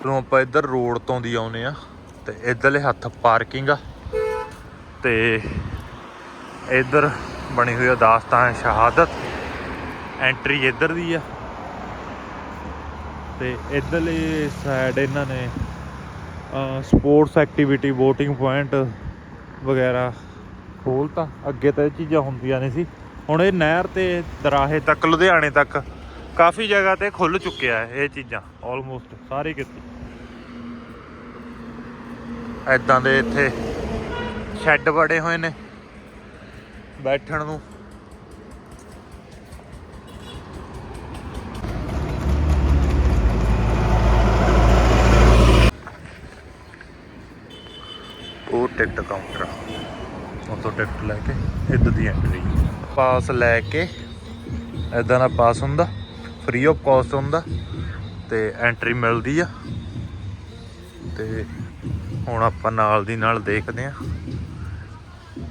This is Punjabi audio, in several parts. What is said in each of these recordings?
ਆਪਾਂ ਆਪਾਂ ਇੱਧਰ ਰੋਡ ਤੋਂ ਦੀ ਆਉਨੇ ਆ ਤੇ ਇੱਧਰਲੇ ਹੱਥ ਪਾਰਕਿੰਗ ਆ ਤੇ ਇੱਧਰ ਬਣੀ ਹੋਈ ਆ ਦਾਸਤਾਨ ਸ਼ਹਾਦਤ। ਐਂਟਰੀ ਇੱਧਰ ਦੀ ਆ। ਤੇ ਇੱਧਰਲੀ ਸਾਈਡ ਇਹਨਾਂ ਨੇ ਸਪੋਰਟਸ ਐਕਟੀਵਿਟੀ VOTING ਪੁਆਇੰਟ ਵਗੈਰਾ ਖੋਲਤਾ। ਅੱਗੇ ਤਾਂ ਇਹ ਚੀਜ਼ਾਂ ਹੁੰਦੀਆਂ ਨਹੀਂ ਸੀ। ਹੁਣ ਇਹ ਨਹਿਰ ਤੇ ਦਰਾਹੇ ਤੱਕ, ਲੁਧਿਆਣੇ ਤੱਕ ਕਾਫੀ ਜਗ੍ਹਾ ਤੇ ਖੁੱਲ ਚੁੱਕਿਆ ਹੈ ਇਹ ਚੀਜ਼ਾਂ ਆਲਮੋਸਟ ਸਾਰੀ ਕਿਤੇ। ਐਦਾਂ ਦੇ ਇੱਥੇ ਸ਼ੈੱਡ ਬੜੇ ਹੋਏ ਨੇ ਬੈਠਣ ਨੂੰ। ਟਿਕਟ ਕਾਊਂਟਰ ਆ। ਉਤੋਂ ਟਿਕਟ ਲੈ ਕੇ ਇੱਧਰ ਦੀ ਐਂਟਰੀ ਪਾਸ ਲੈ ਕੇ ਇਦਾਂ ਦਾ ਪਾਸ ਹੁੰਦਾ ਫ੍ਰੀ ਆਫ ਕਾਸਟ ਹੁੰਦਾ ਤੇ ਐਂਟਰੀ ਮਿਲਦੀ ਆ। ਤੇ ਹੁਣ ਆਪਾਂ ਨਾਲ ਦੀ ਨਾਲ ਦੇਖਦੇ ਆ।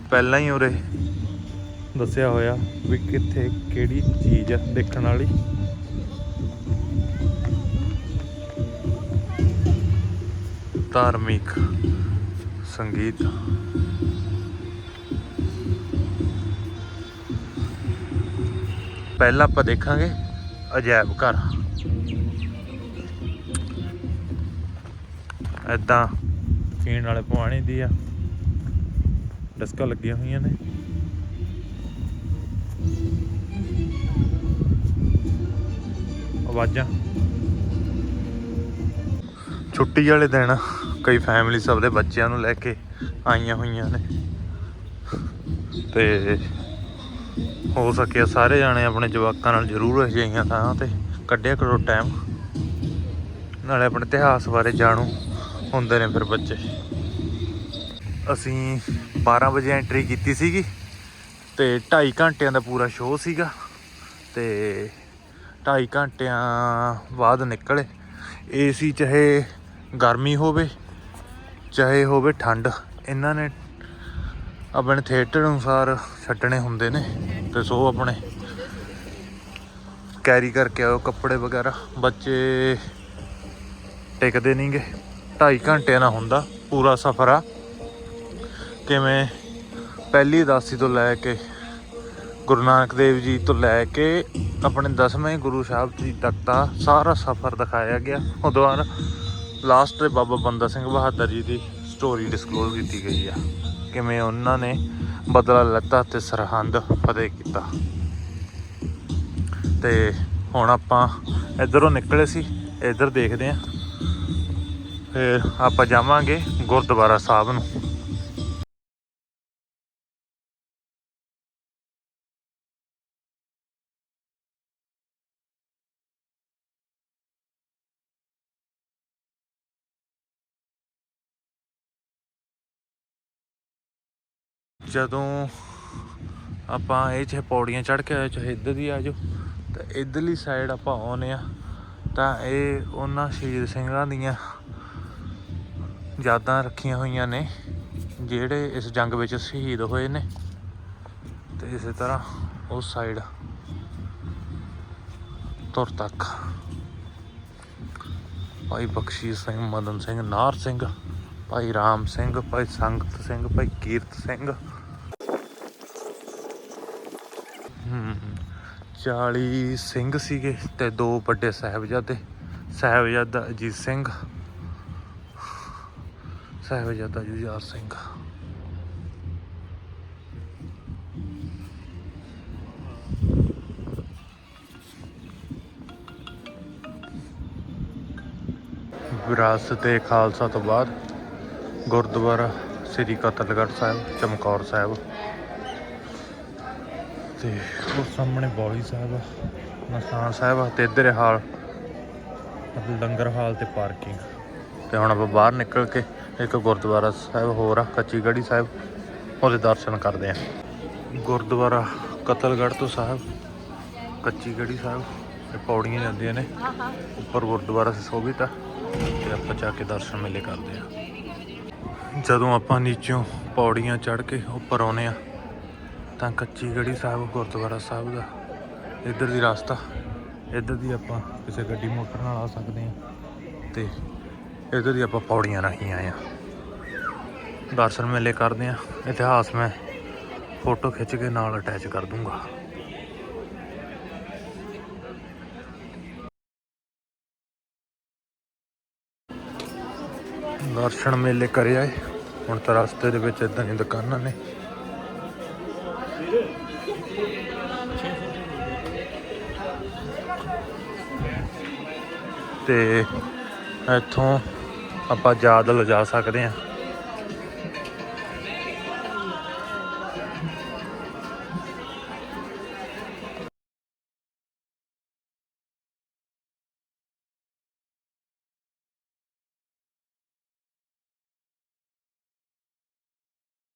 ਪਹਿਲਾਂ ਹੀ ਉਰੇ ਦੱਸਿਆ ਹੋਇਆ ਵੀ ਕਿੱਥੇ ਕਿਹੜੀ ਚੀਜ਼ ਆ ਦੇਖਣ ਵਾਲੀ। ਧਾਰਮਿਕ ਸੰਗੀਤ। ਪਹਿਲਾਂ ਆਪਾਂ ਦੇਖਾਂਗੇ ਅਜਾਇਬ ਘਰ। ਐਦਾਂ ਪੀਣ ਵਾਲੇ ਪਾਣੀ ਦੀ ਆ। ਡਸਕਾਂ ਲੱਗੀਆਂ ਹੋਈਆਂ ਨੇ। ਆਵਾਜ਼ਾਂ। ਛੁੱਟੀ ਵਾਲੇ ਦਿਨ। ਕਈ ਫੈਮਿਲੀ ਸਭ ਦੇ ਬੱਚਿਆਂ ਨੂੰ ਲੈ ਕੇ ਆਈਆਂ ਹੋਈਆਂ ਨੇ। ਤੇ ਹੋ ਸਕਿਆ ਸਾਰੇ ਜਾਣੇ ਆਪਣੇ ਜਵਾਕਾਂ ਨਾਲ ਜ਼ਰੂਰ ਅਜਿਹੀਆਂ ਥਾਂ ਤੇ ਕੱਢਿਆ ਕਰੋ ਟਾਈਮ ਨਾਲੇ ਆਪਣੇ ਇਤਿਹਾਸ ਬਾਰੇ ਜਾਣੂ ਹੁੰਦੇ ਨੇ ਫਿਰ ਬੱਚੇ। ਅਸੀਂ 12 ਵਜੇ ਐਂਟਰੀ ਕੀਤੀ ਸੀਗੀ ਤੇ 2.5 ਘੰਟਿਆਂ ਦਾ ਪੂਰਾ ਸ਼ੋਅ ਸੀਗਾ ਤੇ 2.5 ਘੰਟਿਆਂ ਬਾਅਦ ਨਿਕਲੇ। ਏਸੀ ਚਾਹੇ ਗਰਮੀ ਹੋਵੇ ਚਾਹੇ ਹੋਵੇ ਠੰਡ, ਇਹਨਾਂ ਨੇ ਆਪਣੇ ਥੀਏਟਰ ਅਨੁਸਾਰ ਛੱਡਣੇ ਹੁੰਦੇ ਨੇ ਤੇ ਸੋ ਆਪਣੇ ਕੈਰੀ ਕਰਕੇ ਆਓ ਕੱਪੜੇ ਵਗੈਰਾ। ਬੱਚੇ ਟਿਕਦੇ ਨਹੀਂਗੇ 2.5 ਘੰਟਿਆਂ ਦਾ ਹੁੰਦਾ ਪੂਰਾ ਸਫ਼ਰ ਆ। ਕਿਵੇਂ ਪਹਿਲੀ ਦਾਸੀ ਤੋਂ ਲੈ ਕੇ ਗੁਰੂ ਨਾਨਕ ਦੇਵ ਜੀ ਤੋਂ ਲੈ ਕੇ ਆਪਣੇ ਦਸਵੇਂ ਗੁਰੂ ਸਾਹਿਬ ਜੀ ਤੱਕ ਦਾ ਸਾਰਾ ਸਫ਼ਰ ਦਿਖਾਇਆ ਗਿਆ। ਉਦੋਂ ਬਾਅਦ ਲਾਸਟ ਤੇ ਬਾਬਾ ਬੰਦਾ ਸਿੰਘ ਬਹਾਦਰ ਜੀ ਦੀ ਸਟੋਰੀ ਡਿਸਕਲੋਜ਼ ਕੀਤੀ ਗਈ ਆ। ਕਿਵੇਂ ਉਹਨਾਂ ਨੇ ਬਦਲਾ ਲੈਤਾ ਤੇ ਸਰਹੰਦ ਫਤਿਹ ਕੀਤਾ। ਤੇ ਹੁਣ ਆਪਾਂ ਇਧਰੋਂ ਨਿਕਲੇ ਸੀ, ਇਧਰ ਦੇਖਦੇ ਆਂ। ਫਿਰ ਆਪਾਂ ਜਾਵਾਂਗੇ ਗੁਰਦੁਆਰਾ ਸਾਹਿਬ ਨੂੰ। ਜਦੋਂ ਆਪਾਂ ਇਹ ਚਾਹੇ ਪੌੜੀਆਂ ਚੜ੍ਹ ਕੇ ਆਏ, ਚਾਹੇ ਇੱਧਰ ਦੀ ਆ ਜਾਓ, ਤਾਂ ਇੱਧਰਲੀ ਸਾਈਡ ਆਪਾਂ ਆਉਨੇ ਆ ਤਾਂ ਇਹ ਉਹਨਾਂ ਸ਼ਹੀਦ ਸਿੰਘਾਂ ਦੀਆਂ ਯਾਦਾਂ ਰੱਖੀਆਂ ਹੋਈਆਂ ਨੇ, ਜਿਹੜੇ ਇਸ ਜੰਗ ਵਿੱਚ ਸ਼ਹੀਦ ਹੋਏ ਨੇ, ਤੇ ਇਸੇ ਤਰ੍ਹਾਂ ਉਸ ਸਾਈਡ ਤੁਰ ਤੱਕ। ਭਾਈ ਬਖਸ਼ੀਸ਼ ਸਿੰਘ, ਮਦਨ ਸਿੰਘ, ਨਾਰ ਸਿੰਘ, ਭਾਈ ਰਾਮ ਸਿੰਘ, ਭਾਈ ਸੰਗਤ ਸਿੰਘ, ਭਾਈ ਕੀਰਤ ਸਿੰਘ 40 ਸਿੰਘ ਸੀਗੇ ਤੇ ਦੋ ਵੱਡੇ ਸਾਹਿਬਜ਼ਾਦੇ, ਸਾਹਿਬਜ਼ਾਦਾ ਅਜੀਤ ਸਿੰਘ, ਸਾਹਿਬਜ਼ਾਦਾ ਜੁਝਾਰ ਸਿੰਘ। ਵਿਰਾਸਤ ਏ ਖਾਲਸਾ ਤੋਂ ਬਾਅਦ ਗੁਰਦੁਆਰਾ ਸ੍ਰੀ ਕਤਲਗੜ੍ਹ ਸਾਹਿਬ, ਚਮਕੌਰ ਸਾਹਿਬ। ਤੇ ਉਹ ਸਾਹਮਣੇ ਬੌਲੀ ਸਾਹਿਬ ਨਸਾਨ ਸਾਹਿਬ ਤੇ ਇੱਧਰ ਹਾਲ। ਲੰਗਰ ਹਾਲ ਤੇ ਪਾਰਕਿੰਗ ਤੇ ਹੁਣ ਆਪਾਂ ਬਾਹਰ ਨਿਕਲ ਕੇ ਇੱਕ ਗੁਰਦੁਆਰਾ ਸਾਹਿਬ ਹੋਰ ਆ ਕੱਚੀ ਗੜੀ ਸਾਹਿਬ ਉਹਦੇ ਦਰਸ਼ਨ ਕਰਦੇ ਆ। ਗੁਰਦੁਆਰਾ ਕਤਲਗੜ੍ਹ ਤੋਂ ਸਾਹਿਬ ਕੱਚੀ ਗੜੀ ਸਾਹਿਬ ਇਹ ਪੌੜੀਆਂ ਜਾਂਦੀਆਂ ਨੇ। ਉੱਪਰ ਗੁਰਦੁਆਰਾ ਸੁਸ਼ੋਭਿਤ ਆ ਤੇ ਆਪਾਂ ਜਾ ਕੇ ਦਰਸ਼ਨ ਮੇਲੇ ਕਰਦੇ ਆ। ਜਦੋਂ ਆਪਾਂ ਨੀਚੋਂ ਪੌੜੀਆਂ ਚੜ੍ਹ ਕੇ ਉੱਪਰ ਆਉਨੇ ਆ ਤਾਂ ਕੱਚੀ ਗੜੀ ਸਾਹਿਬ, ਗੁਰਦੁਆਰਾ ਸਾਹਿਬ ਦਾ ਇੱਧਰ ਦੀ ਰਸਤਾ। ਇੱਧਰ ਦੀ ਆਪਾਂ ਕਿਸੇ ਗੱਡੀ ਮੋਟਰ ਨਾਲ ਆ ਸਕਦੇ ਹਾਂ ਤੇ ਇੱਧਰ ਦੀ ਆਪਾਂ ਪੌੜੀਆਂ ਰਾਹੀਂ ਆਏ ਆ ਦਰਸ਼ਨ ਮੇਲੇ ਕਰਦੇ ਆ ਇਤਿਹਾਸ ਮੈਂ ਫੋਟੋ ਖਿੱਚ ਕੇ ਨਾਲ ਅਟੈਚ ਕਰ ਦੂੰਗਾ। ਦਰਸ਼ਨ ਮੇਲੇ ਕਰਿਆ ਆਏ ਹੁਣ ਤਾਂ ਰਸਤੇ ਦੇ ਵਿੱਚ ਇਦਾਂ ਦੀਆਂ ਦੁਕਾਨਾਂ ਨੇ। ਤੇ ਇੱਥੋਂ ਆਪਾਂ ਯਾਦ ਲਿਜਾ ਸਕਦੇ ਹਾਂ।